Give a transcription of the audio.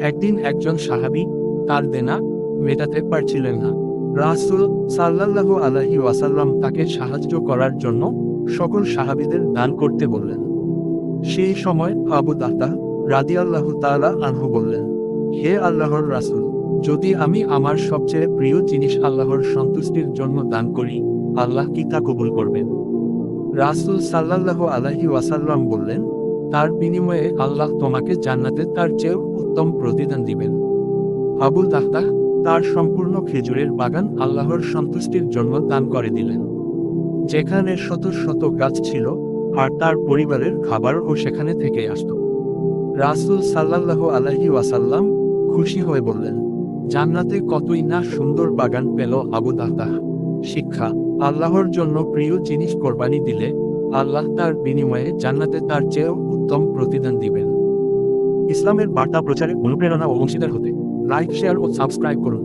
একদিন একজন সাহাবী তার দেনা মেটাতে পারছিলেন না। রাসূল সাল্লাল্লাহু আলাইহি ওয়াসাল্লাম তাকে সাহায্য করার জন্য সকল সাহাবীদের দান করতে বললেন। সেই সময় আবু দাতা রাদি আল্লাহ তাআলা আনহু বললেন, হে আল্লাহর রাসূল, যদি আমি আমার সবচেয়ে প্রিয় জিনিস আল্লাহর সন্তুষ্টির জন্য দান করি, আল্লাহ কি তা কবুল করবেন? রাসূল সাল্লাল্লাহু আলাইহি ওয়াসাল্লাম বললেন তার বিনিময়ে আল্লাহ তোমাকে জান্নাতে তার চেয়েও উত্তম প্রতিদান দিবেন। আবু দাহতাহ তার সম্পূর্ণ খেজুরের বাগান আল্লাহর সন্তুষ্টির জন্য দান করে দিলেন। যেখানে শত শত গাছ ছিল আর তার পরিবারের খাবারও সেখানে থেকে আসত। রাসূল সাল্লাল্লাহু আলাইহি ওয়াসাল্লাম খুশি হয়ে বললেন, জান্নাতে কতই না সুন্দর বাগান পেল আবু দাহতাহ শিক্ষা, আল্লাহর জন্য প্রিয় জিনিস কোরবানি দিলে আল্লাহ তার বিনিময়ে জান্নাতে তার চেয়েও উত্তম প্রতিদান দিবেন। ইসলামের বার্তা প্রচারে অনুপ্রেরণা ও অংশীদার হতে লাইক, শেয়ার ও সাবস্ক্রাইব করুন।